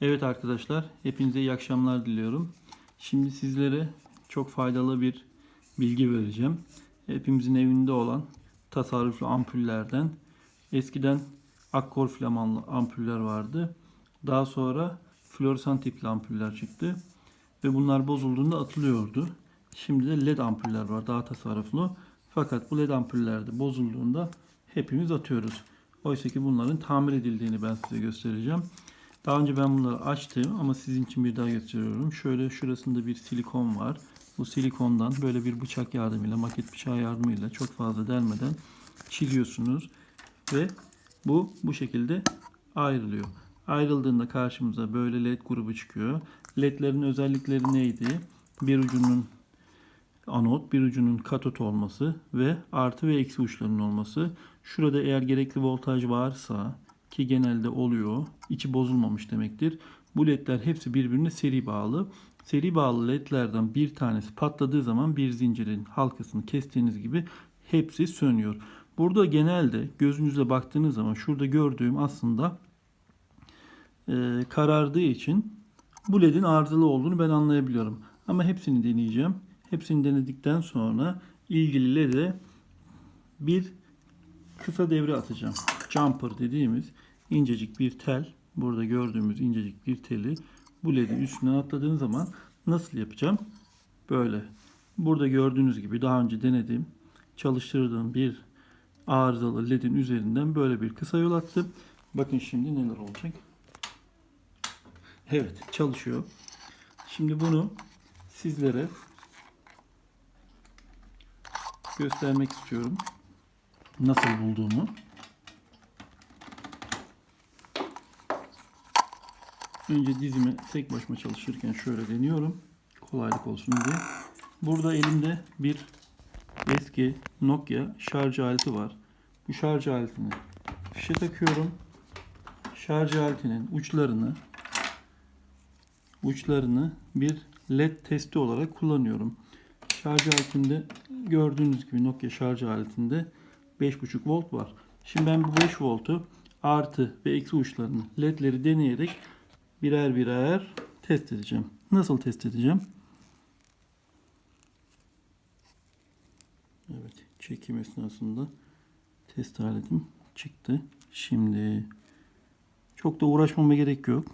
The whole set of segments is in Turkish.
Evet arkadaşlar, hepinize iyi akşamlar diliyorum. Şimdi sizlere çok faydalı bir bilgi vereceğim. Hepimizin evinde olan tasarruflu ampullerden eskiden akkor flamanlı ampuller vardı. Daha sonra floresan tipli ampuller çıktı ve bunlar bozulduğunda atılıyordu. Şimdi de led ampuller var daha tasarruflu. Fakat bu led ampuller de bozulduğunda hepimiz atıyoruz. Oysa ki bunların tamir edildiğini ben size göstereceğim. Daha önce ben bunları açtım ama sizin için bir daha gösteriyorum. Şöyle şurasında bir silikon var. Bu silikondan böyle bir bıçak yardımıyla, maket bıçağı yardımıyla çok fazla delmeden çiziyorsunuz ve bu bu şekilde ayrılıyor. Ayrıldığında karşımıza böyle led grubu çıkıyor. Ledlerin özellikleri neydi? Bir ucunun anot, bir ucunun katot olması ve artı ve eksi uçlarının olması. Şurada eğer gerekli voltaj varsa ki genelde oluyor, içi bozulmamış demektir. Bu ledler hepsi birbirine seri bağlı. Seri bağlı ledlerden bir tanesi patladığı zaman bir zincirin halkasını kestiğiniz gibi hepsi sönüyor. Burada genelde gözünüzle baktığınız zaman şurada gördüğüm aslında e, karardığı için bu ledin arızalı olduğunu ben anlayabiliyorum. Ama hepsini deneyeceğim. Hepsini denedikten sonra ilgili led'e bir kısa devre atacağım. Jumper dediğimiz incecik bir tel. Burada gördüğümüz incecik bir teli bu ledin üstüne atladığın zaman nasıl yapacağım? Böyle. Burada gördüğünüz gibi daha önce denediğim çalıştırdığım bir arızalı ledin üzerinden böyle bir kısa yol attım. Bakın şimdi neler olacak. Evet çalışıyor. Şimdi bunu sizlere göstermek istiyorum. Nasıl bulduğumu. Önce dizime tek başıma çalışırken şöyle deniyorum. Kolaylık olsun diye. Burada elimde bir eski Nokia şarj aleti var. Bu şarj aletini fişe takıyorum. Şarj aletinin uçlarını uçlarını bir led testi olarak kullanıyorum. Şarj aletinde gördüğünüz gibi Nokia şarj aletinde 5.5 volt var. Şimdi ben bu 5 voltu artı ve eksi uçlarını ledleri deneyerek birer birer test edeceğim. Nasıl test edeceğim? Evet, çekim esnasında test aletim çıktı. Şimdi çok da uğraşmama gerek yok.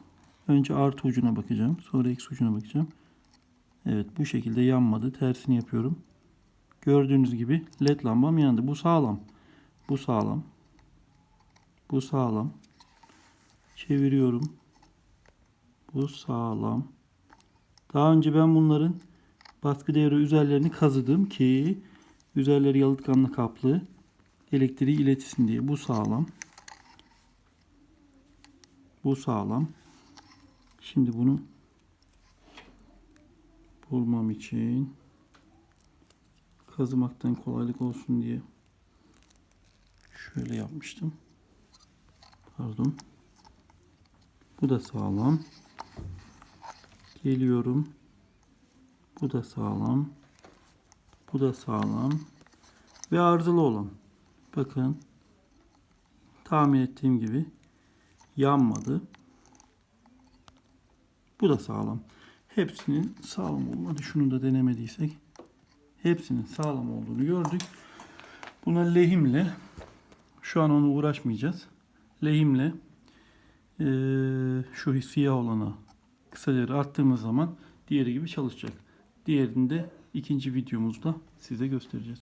Önce artı ucuna bakacağım. Sonra eksi ucuna bakacağım. Evet bu şekilde yanmadı. Tersini yapıyorum. Gördüğünüz gibi led lambam yandı. Bu sağlam. Bu sağlam. Bu sağlam. Çeviriyorum. Bu sağlam. Daha önce ben bunların baskı devre üzerlerini kazıdım ki üzerleri yalıtkanla kaplı elektriği iletsin diye. Bu sağlam. Bu sağlam. Şimdi bunu bulmam için kazımaktan kolaylık olsun diye şöyle yapmıştım. Pardon. Bu da sağlam. Geliyorum. Bu da sağlam. Bu da sağlam. Ve arızalı olan. Bakın. Tahmin ettiğim gibi yanmadı. Bu da sağlam. Hepsinin sağlam olmadı. Şunu da denemediysek hepsinin sağlam olduğunu gördük. Buna lehimle şu an onu uğraşmayacağız. Lehimle eee, şu siyah olana kısaları attığımız zaman diğeri gibi çalışacak. Diğerini de ikinci videomuzda size göstereceğiz.